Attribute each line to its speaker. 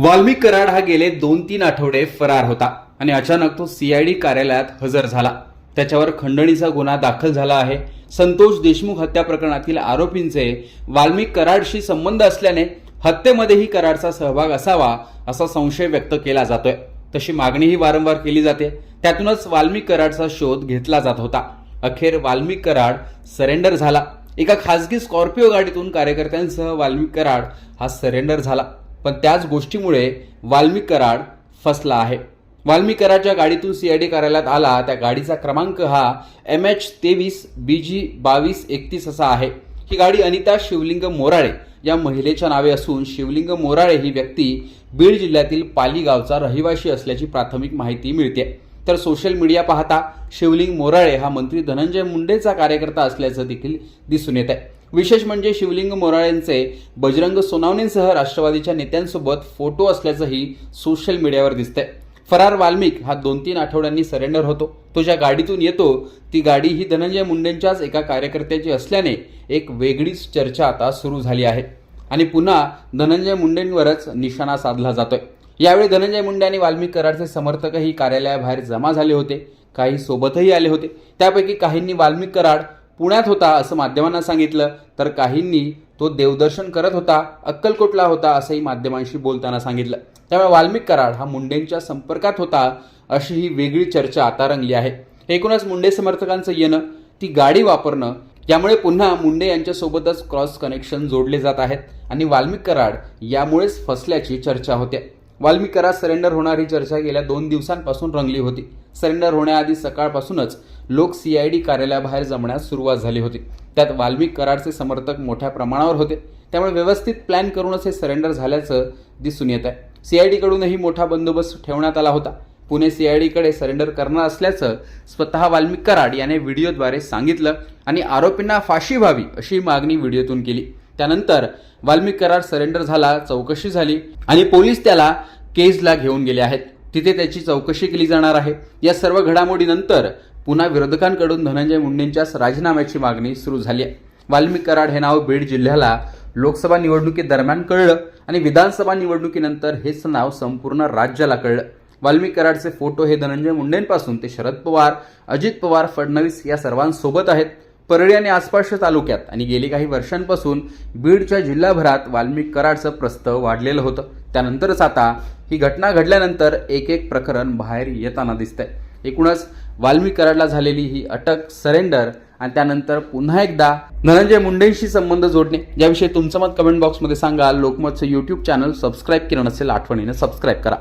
Speaker 1: वाल्मिक कराड हा गेले दोन तीन आठवडे फरार होता आणि अचानक तो सीआयडी कार्यालयात हजर झाला. त्याच्यावर खंडणीचा गुन्हा दाखल झाला आहे. संतोष देशमुख हत्या प्रकरणातील आरोपींचे वाल्मिक कराडशी संबंध असल्याने हत्येमध्येही कराडचा सहभाग असावा असा संशय व्यक्त केला जातोय. तशी मागणीही वारंवार केली जाते. त्यातूनच वाल्मिक कराडचा शोध घेतला जात होता. अखेर वाल्मिक कराड सरेंडर झाला. एका खासगी स्कॉर्पिओ गाडीतून कार्यकर्त्यांसह वाल्मिक कराड हा सरेंडर झाला. पण त्याच गोष्टीमुळे वाल्मिक कराड फसला आहे. वाल्मी कराडच्या गाडीतून सीआयडी कार्यालयात आला त्या गाडीचा क्रमांक हा एम एच तेवीस बी जी बावीस एकतीस असा आहे. ही गाडी अनिता शिवलिंग मोराळे या महिलेच्या नावे असून शिवलिंग मोराळे ही व्यक्ती बीड जिल्ह्यातील पाली गावचा रहिवाशी असल्याची प्राथमिक माहिती मिळते. तर सोशल मीडिया पाहता शिवलिंग मोराळे हा मंत्री धनंजय मुंडेचा कार्यकर्ता असल्याचं देखील दिसून येत आहे विशेष म्हणजे शिवलिंग मोराळेंचे बजरंग सोनावणेंसह राष्ट्रवादीच्या नेत्यांसोबत फोटो असल्याचंही सोशल मीडियावर दिसतंय. फरार वाल्मिक हा दोन तीन आठवड्यांनी सरेंडर होतो. तो ज्या गाडीतून येतो ती गाडी ही धनंजय मुंडेंच्याच एका कार्यकर्त्याची असल्याने एक वेगळीच चर्चा आता सुरू झाली आहे. आणि पुन्हा धनंजय मुंडेंवरच निशाणा साधला जातोय. यावेळी धनंजय मुंडे आणि वाल्मिक कराडचे समर्थकही कार्यालयाबाहेर जमा झाले होते. काही सोबतही आले होते. त्यापैकी काहींनी वाल्मिक कराड पुण्यात होता असं माध्यमांना सांगितलं तर काहींनी तो देवदर्शन करत होता अक्कलकोटला होता असंही माध्यमांशी बोलताना सांगितलं. त्यामुळे वाल्मिक कराड हा मुंडेंच्या संपर्कात होता अशी ही वेगळी चर्चा आता रंगली आहे. एकूणच मुंडे समर्थकांचं येणं ती गाडी वापरणं यामुळे पुन्हा मुंडे यांच्यासोबतच क्रॉस कनेक्शन जोडले जात आहेत आणि वाल्मिक कराड यामुळेच फसल्याची चर्चा होते. वाल्मिक सरेंडर होणार ही चर्चा गेल्या दोन दिवसांपासून रंगली होती. सरेंडर होण्याआधी सकाळपासूनच लोक सीआयडी कार्यालयाबाहेर जमण्यास सुरुवात झाली होती. त्यात वाल्मिक कराडचे समर्थक मोठ्या प्रमाणावर होते. त्यामुळे व्यवस्थित प्लॅन करूनच हे सरेंडर झाल्याचं दिसून येत आहे. सीआयडीकडूनही मोठा बंदोबस्त ठेवण्यात आला होता. पुणे सीआयडीकडे सरेंडर करणार असल्याचं स्वतः वाल्मिक कराड याने व्हिडिओद्वारे सांगितलं आणि आरोपींना फाशी व्हावी अशी मागणी व्हिडिओतून केली. त्यानंतर वाल्मिक करार सरेंडर झाला चौकशी झाली आणि पोलीस त्याला केजला घेऊन गेले आहेत. तिथे त्याची चौकशी केली जाणार आहे. या सर्व घडामोडीनंतर पुन्हा विरोधकांकडून धनंजय मुंडेंच्या राजीनाम्याची मागणी सुरू झाली आहे. वाल्मिक कराड हे नाव बीड जिल्ह्याला लोकसभा निवडणुकीदरम्यान कळलं आणि विधानसभा निवडणुकीनंतर हेच नाव संपूर्ण राज्याला कळलं. वाल्मिक कराडचे फोटो हे धनंजय मुंडेंपासून ते शरद पवार अजित पवार फडणवीस या सर्वांसोबत आहेत. परळी आणि आसपासच्या तालुक्यात आणि गेली काही वर्षांपासून बीडच्या जिल्हाभरात वाल्मिक कराडचं प्रस्त वाढलेलं होतं. त्यानंतरच आता ही घटना घडल्यानंतर एक एक प्रकरण बाहेर येताना दिसतंय. एकूणच वाल्मिक कराडला झालेली ही अटक सरेंडर आणि त्यानंतर पुन्हा एकदा धनंजय मुंडेंशी संबंध जोडणे याविषयी तुमचं मत कमेंट बॉक्समध्ये सांगा. लोकमतचं यूट्यूब चॅनल सबस्क्राईब केलं नसेल आठवणीनं सबस्क्राईब करा.